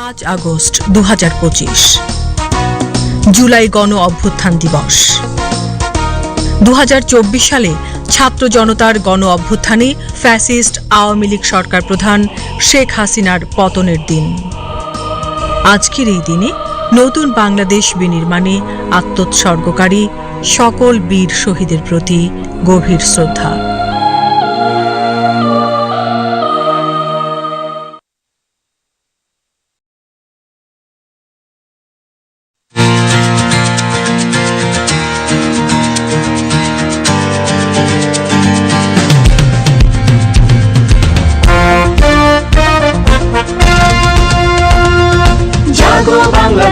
পাঁচ আগস্ট দু হাজার পঁচিশ। জুলাই গণ অভ্যুত্থান দিবস। দু হাজার চব্বিশ সালে ছাত্র জনতার গণ অভ্যুত্থানে ফ্যাসিস্ট আওয়ামী লীগ সরকার প্রধান শেখ হাসিনার পতনের দিন। আজকের এই দিনে নতুন বাংলাদেশ বিনির্মাণে আত্মোৎসর্গকারী সকল বীর শহীদের প্রতি গভীর শ্রদ্ধা।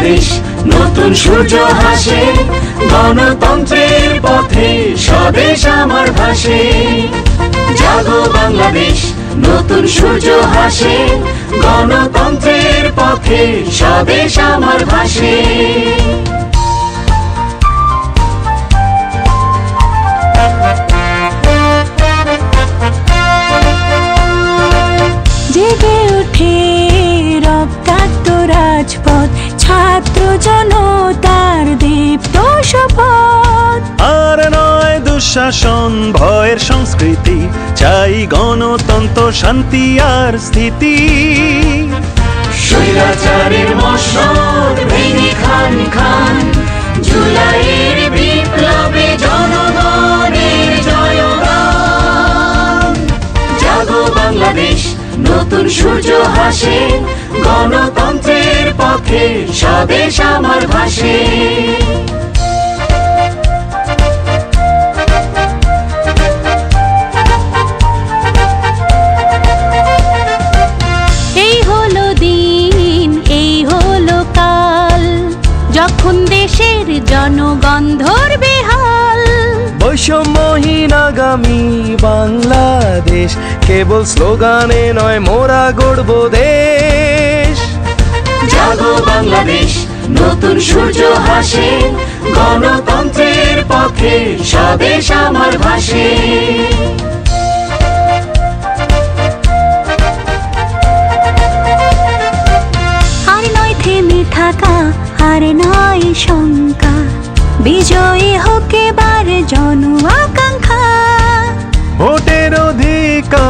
বাংলাদেশ, নতুন সূর্য হাসে গণতন্ত্রের পথে স্বদেশ আমার ভাসে। জাগো বাংলাদেশ, নতুন সূর্য হাসে গণতন্ত্রের পথে স্বদেশ আমার ভাসে। জনতার দীপ্ত শপথ। আর নয় দুঃশাসন ভয়ের সংস্কৃতি চাই গণতন্ত্র শান্তি আর স্থিতি। স্বৈরাচারের ভেঙে খান খান জুলাইয়ের বিপ্লবে জনগণের জয়গান। জাগো বাংলাদেশ নতুন সূর্য হাসে পথে স্বদেশ আমার এই হলো দিন এই হলো কাল যখন দেশের জনগণ ধরবে হাল। বৈষম্যহীন আগামী বাংলাদেশ কেবল স্লোগানে নয় মোরা গড়ব দেশ। জাগো বাংলাদেশ, নতুন সূর্য হাসে গণতন্ত্রের পথে স্বদেশ আমার ভাসে। আর নয় থেমে থাকা, আর নয় শঙ্কা, বিজয়ী হোক এবার জন আকাঙ্ক্ষা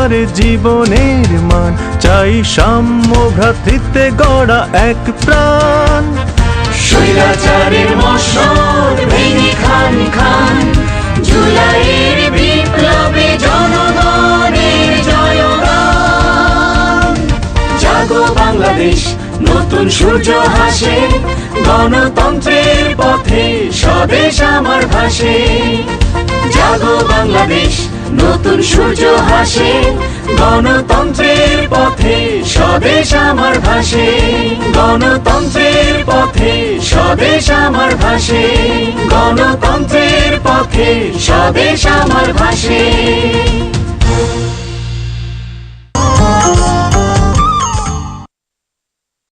অধিকার জীবনের মান। চাই সাম্য ভ্রাতৃত্বে গড়া এক প্রাণ। স্বৈরাচারের খান খান। জুলাইয়ের বিপ্লবে জনগণের জাগো বাংলাদেশ, নতুন সূর্য হাসে গণতন্ত্রের পথে স্বদেশ আমার ভাসে। জাগো বাংলাদেশ নতুন সূর্য হাসে গণতন্ত্রের পথে স্বদেশ আমার ভাসে, গণতন্ত্রের পথে স্বদেশ আমার ভাসে, গণতন্ত্রের পথে স্বদেশ আমার ভাসে।